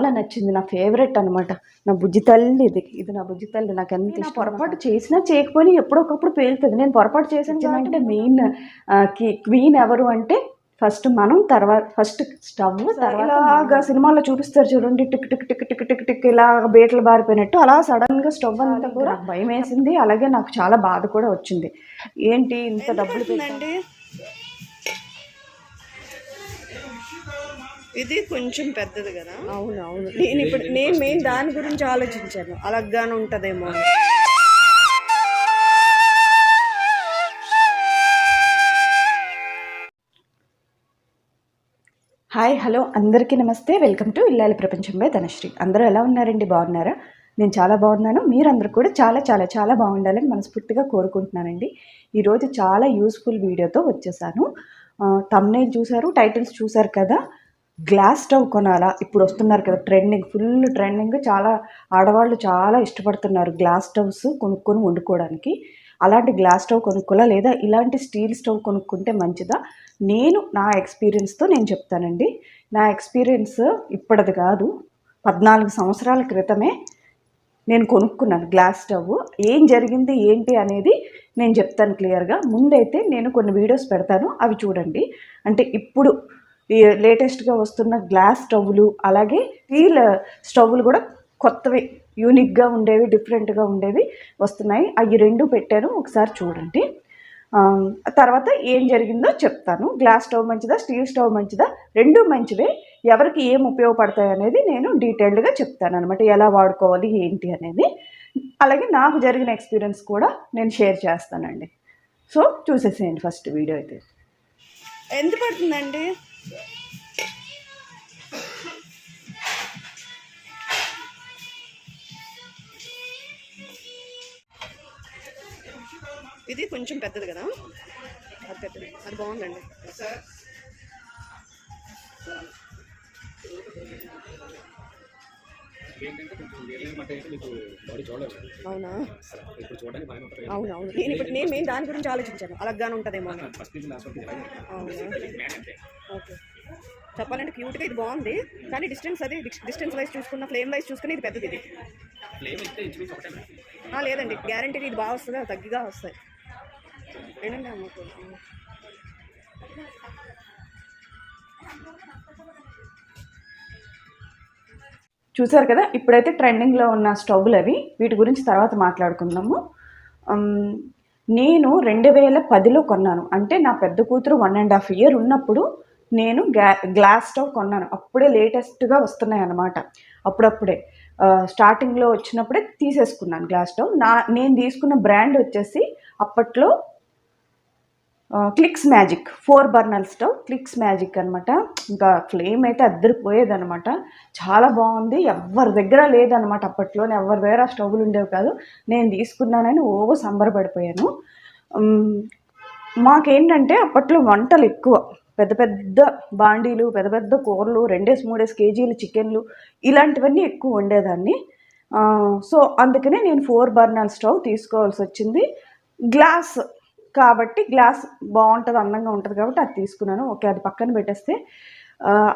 చాలా నచ్చింది నా ఫేవరెట్ అనమాట నా బుజ్జి తల్లి ఇది ఇది నా బుజ్జి తల్లి నాకు ఎంత ఇష్టం పొరపాటు చేసినా చేయకపోయినా ఎప్పుడొకప్పుడు పేలుతుంది. నేను పొరపాటు చేసాను అంటే మెయిన్ క్వీన్ ఎవరు అంటే ఫస్ట్ మనం తర్వాత ఫస్ట్ స్టవ్ ఇలాగా సినిమాలో చూపిస్తారు చూడండి tick tick tick tick tick tick ఇలా బేటలు బారిపోయినట్టు. అలా సడన్గా స్టవ్ అంతా కూడా భయం వేసింది అలాగే నాకు చాలా బాధ కూడా వచ్చింది. ఏంటి ఇంత డబ్బులు పెట్టండి ఇది కొంచెం పెద్దది కదా? అవును అవును. నేను ఇప్పుడు నేను మెయిన్ దాని గురించి ఆలోచించాను. అలాగానే ఉంటదేమో అని. Hi hello. అందరికీ నమస్తే. వెల్కమ్ టు ఇల్లాలి ప్రపంచం బై ధనశ్రీ. అందరూ ఎలా ఉన్నారండి? బాగున్నారా? నేను చాలా బాగున్నాను. మీరందరూ కూడా చాలా చాలా చాలా బాగుండాలని మనస్ఫూర్తిగా కోరుకుంటున్నానండి. ఈరోజు చాలా యూస్ఫుల్ వీడియోతో వచ్చేసాను. తమ్నే చూశారు టైటిల్స్ చూశారు కదా? గ్లాస్ స్టవ్ కొనాలా? ఇప్పుడు వస్తున్నారు కదా ట్రెండింగ్ ఫుల్ ట్రెండింగ్. చాలా ఆడవాళ్ళు చాలా ఇష్టపడుతున్నారు గ్లాస్ స్టవ్స్ కొనుక్కొని వండుకోవడానికి. అలాంటి గ్లాస్ స్టవ్ కొనుక్కోలా లేదా ఇలాంటి స్టీల్ స్టవ్ కొనుక్కుంటే మంచిదా? నేను నా ఎక్స్పీరియన్స్తో నేను చెప్తానండి. నా ఎక్స్పీరియన్స్ ఇప్పటిది కాదు. పద్నాలుగు సంవత్సరాల క్రితమే నేను కొనుక్కున్నాను గ్లాస్ స్టవ్. ఏం జరిగింది ఏంటి అనేది నేను చెప్తాను క్లియర్గా. ముందైతే నేను కొన్ని వీడియోస్ పెడతాను అవి చూడండి. అంటే ఇప్పుడు లేటెస్ట్గా వస్తున్న గ్లాస్ స్టవ్లు అలాగే స్టీల్ స్టవ్లు కూడా కొత్తవి యూనిక్గా ఉండేవి డిఫరెంట్గా ఉండేవి వస్తున్నాయి. అవి రెండు పెట్టాను ఒకసారి చూడండి. తర్వాత ఏం జరిగిందో చెప్తాను. గ్లాస్ స్టవ్ మంచిదా స్టీల్ స్టవ్ మంచిదా రెండు మంచివే. ఎవరికి ఏం ఉపయోగపడతాయి అనేది నేను డీటెయిల్డ్గా చెప్తాను అనమాట ఎలా వాడుకోవాలి ఏంటి అనేది. అలాగే నాకు జరిగిన ఎక్స్పీరియన్స్ కూడా నేను షేర్ చేస్తానండి. సో చూసేసేయండి ఫస్ట్ వీడియో అయితే. ఎంత పడుతుందండి? ఇది కొంచెం పెద్దది కదా? అది పెద్దది. అది బాగుందండి. అవునా? అవును అవును నేను ఇప్పుడు నేను మెయిన్ దాని గురించి ఆలోచించాను. అలాగానే ఉంటదేమో ఓకే. చెప్పాలంటే క్యూట్గా ఇది బాగుంది. కానీ డిస్టెన్స్ అది డిస్టెన్స్ వైజ్ చూసుకున్న ఫ్లేమ్ వైజ్ చూసుకుని ఇది పెద్దది ఇది. లేదండి. గ్యారంటీ ఇది బాగా వస్తుంది. తగ్గిగా వస్తాయి. ఏంటంటే అమ్మకు చూసారు కదా ఇప్పుడైతే ట్రెండింగ్లో ఉన్న స్టవ్లు అవి. వీటి గురించి తర్వాత మాట్లాడుకుందాము. నేను రెండు వేల పదిలో కొన్నాను. అంటే నా పెద్ద కూతురు వన్ అండ్ హాఫ్ ఇయర్ ఉన్నప్పుడు నేను గ్లా గ్లాస్ స్టవ్ కొన్నాను. అప్పుడే లేటెస్ట్గా వస్తున్నాయి అన్నమాట అప్పుడప్పుడే. స్టార్టింగ్లో వచ్చినప్పుడే తీసేసుకున్నాను గ్లాస్ స్టవ్ నా నేను తీసుకున్న బ్రాండ్ వచ్చేసి అప్పట్లో Clicks Magic four burner stove Clicks Magic అనమాట ఇంకా ఫ్లేమ్ అయితే అద్దరిపోయేదనమాట చాలా బాగుంది. ఎవరి దగ్గర లేదనమాట అప్పట్లోనే. ఎవరి దగ్గర ఆ స్టవ్లు ఉండేవి కాదు. నేను తీసుకున్నానని ఓ సంబరపడిపోయాను. మాకేంటంటే అప్పట్లో వంటలు ఎక్కువ. పెద్ద పెద్ద బాండీలు పెద్ద పెద్ద కూరలు రెండేసి మూడేసి కేజీలు చికెన్లు ఇలాంటివన్నీ ఎక్కువ ఉండేదాన్ని సో అందుకనే నేను ఫోర్ బర్నర్ స్టవ్ తీసుకోవాల్సి వచ్చింది. గ్లాస్ కాబట్టి గ్లాస్ బాగుంటుంది అందంగా ఉంటుంది కాబట్టి అది తీసుకున్నాను. ఓకే అది పక్కన పెట్టేస్తే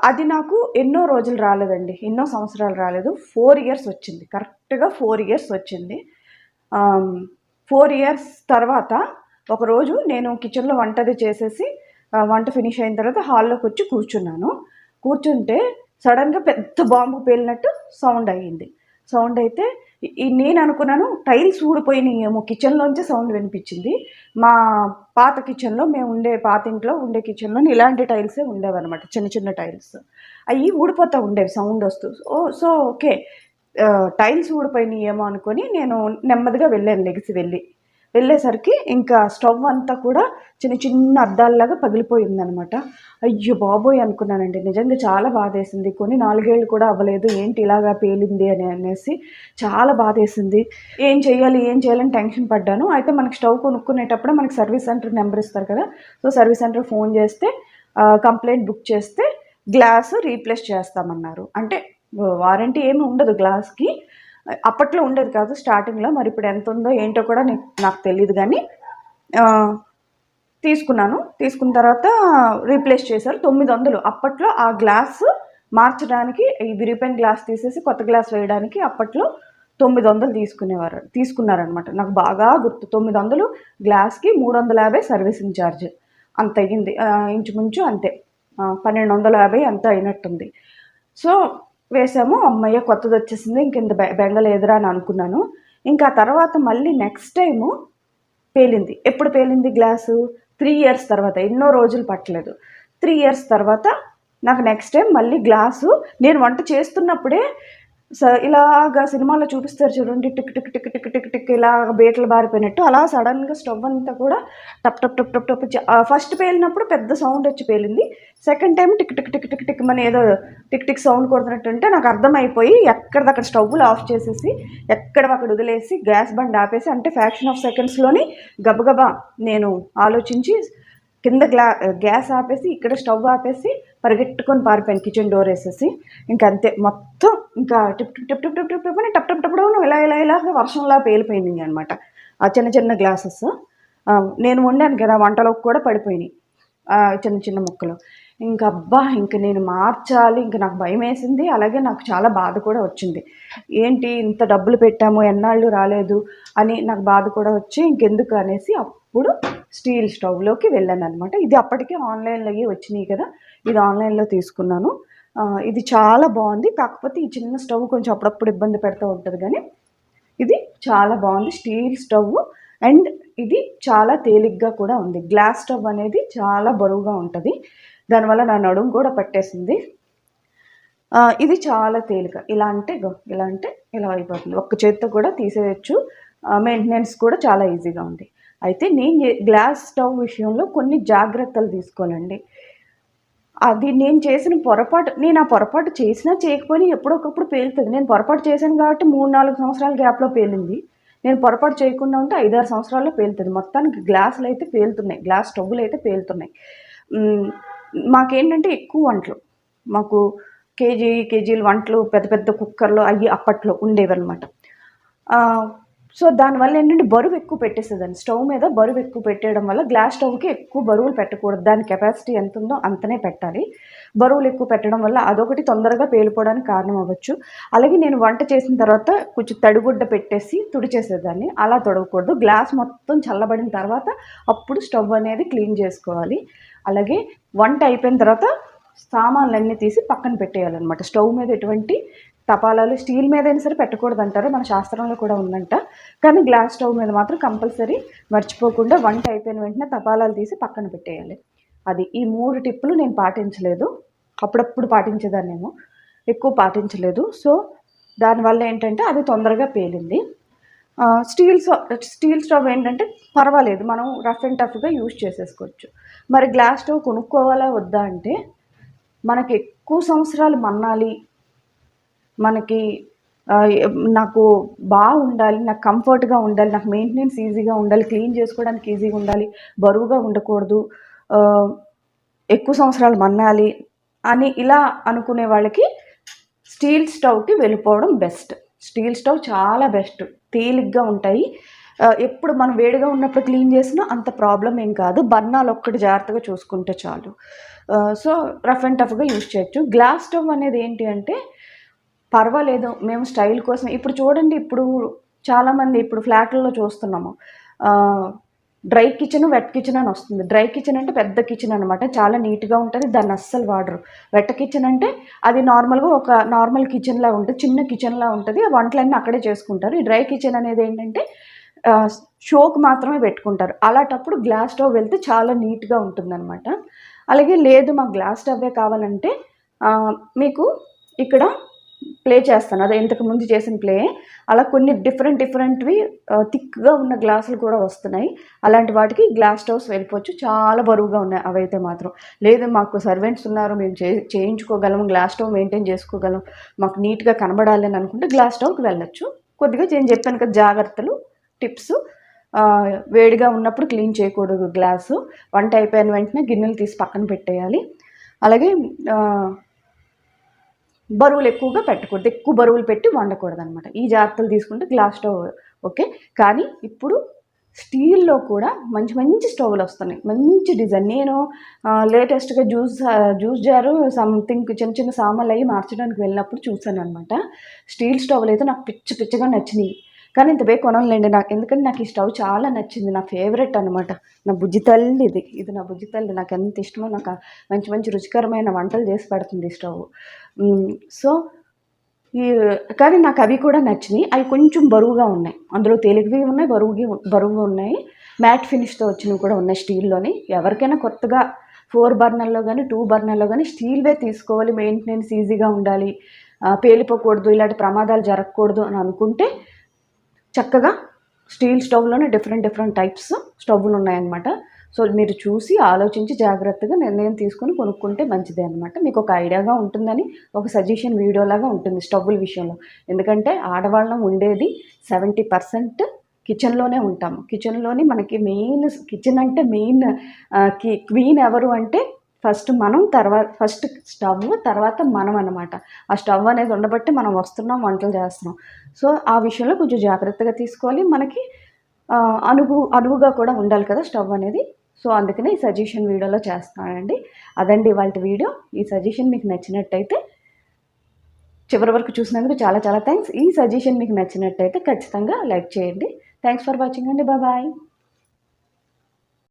అది నాకు ఎన్నో రోజులు రాలేదండి. ఎన్నో సంవత్సరాలు రాలేదు. ఫోర్ ఇయర్స్ వచ్చింది. కరెక్ట్గా ఫోర్ ఇయర్స్ వచ్చింది. ఫోర్ ఇయర్స్ తర్వాత ఒకరోజు నేను కిచెన్లో వంటది చేసేసి వంట ఫినిష్ అయిన తర్వాత హాల్లోకి వచ్చి కూర్చున్నాను. కూర్చుంటే సడన్గా పెద్ద బాంబు పేలినట్టు సౌండ్ అయ్యింది. సౌండ్ అయితే నేను అనుకున్నాను టైల్స్ ఊడిపోయినాయేమో కిచెన్లోంచి సౌండ్ వినిపించింది. మా పాత కిచెన్లో మేము ఉండే పాత ఇంట్లో ఉండే కిచెన్లో ఇలాంటి టైల్సే ఉండేవన్నమాట చిన్న చిన్న టైల్స్. అవి ఊడిపోతూ ఉండేవి సౌండ్ వస్తూ. Oh so okay. టైల్స్ ఊడిపోయినాయేమో అనుకొని నేను నెమ్మదిగా వెళ్ళాను లెగిసి వెళ్ళి. వెళ్ళేసరికి ఇంకా స్టవ్ అంతా కూడా చిన్న చిన్న అద్దాల్లాగా పగిలిపోయిందనమాట అయ్యో బాబోయ్ అనుకున్నానండి. నిజంగా చాలా బాధేసింది. కొన్ని నాలుగేళ్ళు కూడా అవ్వలేదు. ఏంటి ఇలాగా పేలింది అని అనేసి చాలా బాధేసింది. ఏం చేయాలి ఏం చేయాలని టెన్షన్ పడ్డాను. అయితే మనకి స్టవ్ కొనుక్కునేటప్పుడు మనకి సర్వీస్ సెంటర్ నెంబర్ ఇస్తారు కదా. సో సర్వీస్ సెంటర్ ఫోన్ చేస్తే కంప్లైంట్ బుక్ చేస్తే గ్లాస్ రీప్లేస్ చేస్తామన్నారు. అంటే వారంటీ ఏమి ఉండదు గ్లాస్కి. అప్పట్లో ఉండేది కాదు స్టార్టింగ్లో మరి ఇప్పుడు ఎంత ఉందో ఏంటో కూడా నాకు తెలియదు కానీ తీసుకున్నాను. తీసుకున్న తర్వాత రీప్లేస్ చేశారు. తొమ్మిది వందలు. అప్పట్లో ఆ గ్లాస్ మార్చడానికి ఈ విరిగిపోయిన గ్లాస్ తీసేసి కొత్త గ్లాస్ వేయడానికి అప్పట్లో తొమ్మిది వందలు తీసుకునేవారు తీసుకున్నారనమాట నాకు బాగా గుర్తు. తొమ్మిది వందలు గ్లాస్కి మూడు వందల యాభై సర్వీసింగ్ ఛార్జ్ అంత అయ్యింది. ఇంచుమించు అంతే. పన్నెండు వందల యాభై అంత అయినట్టుంది. సో వేసాము. అమ్మయ్య కొత్తది వచ్చేసింది ఇంకింత బె బెంగ లేదురా అని అనుకున్నాను. ఇంకా తర్వాత మళ్ళీ నెక్స్ట్ టైము పేలింది. ఎప్పుడు పేలింది గ్లాసు? త్రీ ఇయర్స్ తర్వాత. ఎన్నో రోజులు పట్టలేదు. త్రీ ఇయర్స్ తర్వాత నాకు నెక్స్ట్ టైం మళ్ళీ గ్లాసు నేను వంట చేస్తున్నప్పుడే స ఇలాగా సినిమాలో చూపిస్తారు చూడండి tick tick tick tick tick tick ఇలా బీటలు బారిపోయినట్టు. అలా సడన్గా స్టవ్ అంతా కూడా టప్ టప్ టప్ టప్ టప్ ఫస్ట్ పేలినప్పుడు పెద్ద సౌండ్ వచ్చి పేలింది. Second time tick tick tick tick tick మన ఏదో టిక్ టిక్ సౌండ్ కొడుతున్నట్టు ఉంటే నాకు అర్థమైపోయి ఎక్కడిదక్కడ స్టవ్లు ఆఫ్ చేసేసి ఎక్కడ అక్కడ వదిలేసి గ్యాస్ బండ్ ఆపేసి అంటే ఫ్యాక్షన్ ఆఫ్ సెకండ్స్లోని గబగబా నేను ఆలోచించి కింద గ్లా గ్యాస్ ఆపేసి ఇక్కడ స్టవ్ ఆపేసి పరిగెట్టుకొని పారిపోయాను కిచెన్ డోర్ వేసేసి ఇంకా అంతే. మొత్తం ఇంకా టిప్ టిప్ టిప్ టిప్ టిప్ టిప్ టిప్ అని టప్ టప్ టప్ ఇలా ఇలా ఇలా వర్షంలా పేలిపోయింది అనమాట ఆ చిన్న చిన్న గ్లాసెస్ నేను వండాను కదా వంటలోకి కూడా పడిపోయినాయి. చిన్న చిన్న ముక్కలు. ఇంకా అబ్బా ఇంక నేను మార్చాలి ఇంక నాకు భయం వేసింది అలాగే నాకు చాలా బాధ కూడా వచ్చింది. ఏంటి ఇంత డబ్బులు పెట్టాము ఎన్నాళ్ళు రాలేదు అని నాకు బాధ కూడా వచ్చి ఇంకెందుకు అనేసి అప్పుడు స్టీల్ స్టవ్లోకి వెళ్ళాను అనమాట ఇది అప్పటికే ఆన్లైన్లో వచ్చినాయి కదా ఇది ఆన్లైన్లో తీసుకున్నాను. ఇది చాలా బాగుంది. కాకపోతే ఈ చిన్న స్టవ్ కొంచెం అప్పుడప్పుడు ఇబ్బంది పెడుతూ ఉంటుంది కానీ ఇది చాలా బాగుంది. స్టీల్ స్టవ్ అండ్ ఇది చాలా తేలిగ్గా కూడా ఉంది. గ్లాస్ స్టవ్ అనేది చాలా బరువుగా ఉంటుంది. దానివల్ల నా నడుము కూడా పట్టేసింది. ఇది చాలా తేలిక. ఇలా అంటే ఇలా అంటే ఇలా అయిపోతుంది. ఒక్క చేత్తో కూడా తీసేయచ్చు. మెయింటెనెన్స్ కూడా చాలా ఈజీగా ఉంది. అయితే నేను గ్లాస్ స్టవ్ విషయంలో కొన్ని జాగ్రత్తలు తీసుకోవాలండి అది నేను చేసిన పొరపాటు నేను ఆ పొరపాటు చేసినా చేయకపోయినా ఎప్పుడొకప్పుడు పేలుతుంది. నేను పొరపాటు చేశాను కాబట్టి మూడు నాలుగు సంవత్సరాల గ్యాప్లో పేలింది. నేను పొరపాటు చేయకుండా ఉంటే ఐదారు సంవత్సరాల్లో పేలుతుంది. మొత్తానికి గ్లాసులు అయితే పేలుతున్నాయి. గ్లాస్ స్టవ్లు అయితే పేలుతున్నాయి మాకేంటంటే ఎక్కువ వంటలు. మాకు కేజీ కేజీలు వంటలు పెద్ద పెద్ద కుక్కర్లు అవి అప్పట్లో ఉండేవన్నమాట. సో దానివల్ల ఏంటంటే బరువు ఎక్కువ పెట్టేసేదాన్ని స్టవ్ మీద బరువు ఎక్కువ పెట్టేయడం వల్ల గ్లాస్ స్టవ్కి ఎక్కువ బరువులు పెట్టకూడదు. దాని కెపాసిటీ ఎంత ఉందో అంతనే పెట్టాలి. బరువులు ఎక్కువ పెట్టడం వల్ల అదొకటి తొందరగా పేలిపోవడానికి కారణం అవ్వచ్చు. అలాగే నేను వంట చేసిన తర్వాత కొంచెం తడిగుడ్డ పెట్టేసి తుడిచేసేదాన్ని. అలా తొడవకూడదు. గ్లాస్ మొత్తం చల్లబడిన తర్వాత అప్పుడు స్టవ్ అనేది క్లీన్ చేసుకోవాలి. అలాగే వంట అయిపోయిన తర్వాత సామాన్లన్నీ తీసి పక్కన పెట్టేయాలన్నమాట. స్టవ్ మీద ఎటువంటి తపాలాలు స్టీల్ మీద అయినా సరే పెట్టకూడదు అంటారు మన శాస్త్రంలో కూడా ఉందంట. కానీ గ్లాస్ స్టవ్ మీద మాత్రం కంపల్సరీ మర్చిపోకుండా వంట అయిపోయిన వెంటనే తపాలాలు తీసి పక్కన పెట్టేయాలి. అది ఈ మూడు టిప్పులు నేను పాటించలేదు. అప్పుడప్పుడు పాటించేదాన్నేమో. ఎక్కువ పాటించలేదు. సో దానివల్ల ఏంటంటే అది తొందరగా పేలింది. స్టీల్ స్టవ్ స్టీల్ స్టవ్ ఏంటంటే పర్వాలేదు మనం రఫ్ అండ్ టఫ్గా యూజ్ చేసేసుకోవచ్చు. మరి గ్లాస్ స్టవ్ కొనుక్కోవాలా వద్దా అంటే మనకి ఎక్కువ సంవత్సరాలు మన్నాలి మనకి నాకు బాగా ఉండాలి నాకు కంఫర్ట్గా ఉండాలి నాకు మెయింటెనెన్స్ ఈజీగా ఉండాలి క్లీన్ చేసుకోవడానికి ఈజీగా ఉండాలి బరువుగా ఉండకూడదు ఎక్కువ సంవత్సరాలు మన్నాలి అని ఇలా అనుకునే వాళ్ళకి స్టీల్ స్టవ్కి వెళ్ళిపోవడం బెస్ట్. స్టీల్ స్టవ్ చాలా బెస్ట్. తేలిగ్గా ఉంటాయి. ఎప్పుడు మనం వేడిగా ఉన్నప్పుడు క్లీన్ చేసినా అంత ప్రాబ్లం ఏం కాదు. బర్నాలు ఒక్కటి జాగ్రత్తగా చూసుకుంటే చాలు. సో రఫ్ అండ్ టఫ్గా యూజ్ చేయొచ్చు. గ్లాస్ స్టవ్ అనేది ఏంటి అంటే పర్వాలేదు మేము స్టైల్ కోసం. ఇప్పుడు చూడండి ఇప్పుడు చాలామంది ఇప్పుడు ఫ్లాట్లలో చూస్తున్నాము. డ్రై కిచెన్ వెట్ కిచెన్ అని వస్తుంది. డ్రై కిచెన్ అంటే పెద్ద కిచెన్ అనమాట చాలా నీట్గా ఉంటుంది దాన్ని అస్సలు వాడరు. వెట్ కిచెన్ అంటే అది నార్మల్గా ఒక నార్మల్ కిచెన్లా ఉంటుంది చిన్న కిచెన్లా ఉంటుంది. ఆ వంటలన్నీ అక్కడే చేసుకుంటారు. ఈ డ్రై కిచెన్ అనేది ఏంటంటే షోకు మాత్రమే పెట్టుకుంటారు. అలాంటప్పుడు గ్లాస్ స్టవ్ వెళ్తే చాలా నీట్గా ఉంటుందన్నమాట. అలాగే లేదు మాకు గ్లాస్ స్టవ్వే కావాలంటే మీకు ఇక్కడ ప్లే చేస్తాను. అదే ఇంతకు ముందు చేసిన ప్లే. అలా కొన్ని డిఫరెంట్ డిఫరెంట్వి థిక్గా ఉన్న గ్లాసులు కూడా వస్తున్నాయి. అలాంటి వాటికి గ్లాస్ స్టవ్స్ వెళ్ళిపోవచ్చు. చాలా బరువుగా ఉన్నాయి అవైతే మాత్రం. లేదు మాకు సర్వెంట్స్ ఉన్నారు. మేము చే చేయించుకోగలం గ్లాస్ స్టవ్ మెయింటైన్ చేసుకోగలం. మాకు నీట్గా కనబడాలి అని అనుకుంటే గ్లాస్ స్టవ్కి వెళ్ళొచ్చు. కొద్దిగా నేను చెప్పాను కదా జాగ్రత్తలు టిప్స్. వేడిగా ఉన్నప్పుడు క్లీన్ చేయకూడదు గ్లాసు. వంట అయిపోయిన వెంటనే గిన్నెలు తీసి పక్కన పెట్టేయాలి. అలాగే బరువులు ఎక్కువగా పెట్టకూడదు ఎక్కువ బరువులు పెట్టి వండకూడదు అనమాట ఈ జాగ్రత్తలు తీసుకుంటే గ్లాస్ స్టవ్ ఓకే. కానీ ఇప్పుడు స్టీల్లో కూడా మంచి మంచి స్టవ్లు వస్తున్నాయి. మంచి డిజైన్. నేను లేటెస్ట్గా జ్యూస్ జ్యూస్ జారు సంథింగ్ చిన్న చిన్న సామాన్లు అవి మార్చడానికి వెళ్ళినప్పుడు చూశాను అనమాట స్టీల్ స్టవ్లు అయితే నాకు పిచ్చి పిచ్చిగా నచ్చినాయి. కానీ ఇంత బే కొనలేండి. నాకు ఎందుకంటే నాకు ఈ స్టవ్ చాలా నచ్చింది. నా ఫేవరెట్ అనమాట నా బుజ్జి తల్లి ఇది ఇది నా బుజ్జి తల్లి. నాకు ఎంత ఇష్టమో నాకు మంచి మంచి రుచికరమైన వంటలు చేసి పెడుతుంది ఈ స్టవ్. సో ఈ కానీ నాకు అవి కూడా నచ్చినాయి. అవి కొంచెం బరువుగా ఉన్నాయి. అందులో తేలికవి ఉన్నాయి బరువుగా బరువుగా ఉన్నాయి. మ్యాట్ ఫినిష్తో వచ్చినవి కూడా ఉన్నాయి స్టీల్లోని. ఎవరికైనా కొత్తగా ఫోర్ బర్నర్లో కానీ టూ బర్నర్లో కానీ స్టీల్వే తీసుకోవాలి. మెయింటెనెన్స్ ఈజీగా ఉండాలి. పేలిపోకూడదు. ఇలాంటి ప్రమాదాలు జరగకూడదు అని అనుకుంటే చక్కగా స్టీల్ స్టవ్లోనే డిఫరెంట్ డిఫరెంట్ టైప్స్ స్టవ్లు ఉన్నాయన్నమాట. సో మీరు చూసి ఆలోచించి జాగ్రత్తగా నిర్ణయం తీసుకొని కొనుక్కుంటే మంచిదే అనమాట మీకు ఒక ఐడియాగా ఉంటుందని ఒక సజెషన్ వీడియోలాగా ఉంటుంది స్టవ్ల విషయంలో. ఎందుకంటే ఆడవాళ్ళం ఉండేది సెవెంటీ పర్సెంట్ కిచెన్లోనే ఉంటాము. కిచెన్లోని మనకి మెయిన్ కిచెన్ అంటే మెయిన్ క్వీన్ ఎవరు అంటే ఫస్ట్ మనం తర్వాత ఫస్ట్ స్టవ్ తర్వాత మనం అనమాట ఆ స్టవ్ అనేది ఉండబట్టి మనం వస్తున్నాం వంటలు చేస్తున్నాం. సో ఆ విషయంలో కొంచెం జాగ్రత్తగా తీసుకోవాలి. మనకి అనుగు అనువుగా కూడా ఉండాలి కదా స్టవ్ అనేది. సో అందుకనే ఈ సజెషన్ వీడియోలో చేస్తున్నానండి. అదండి వాళ్ళ వీడియో. ఈ సజెషన్ మీకు నచ్చినట్టయితే చివరి వరకు చూసినందుకు చాలా చాలా థ్యాంక్స్. ఈ సజెషన్ మీకు నచ్చినట్టయితే ఖచ్చితంగా లైక్ చేయండి. థ్యాంక్స్ ఫర్ వాచింగ్ అండి. బాయ్.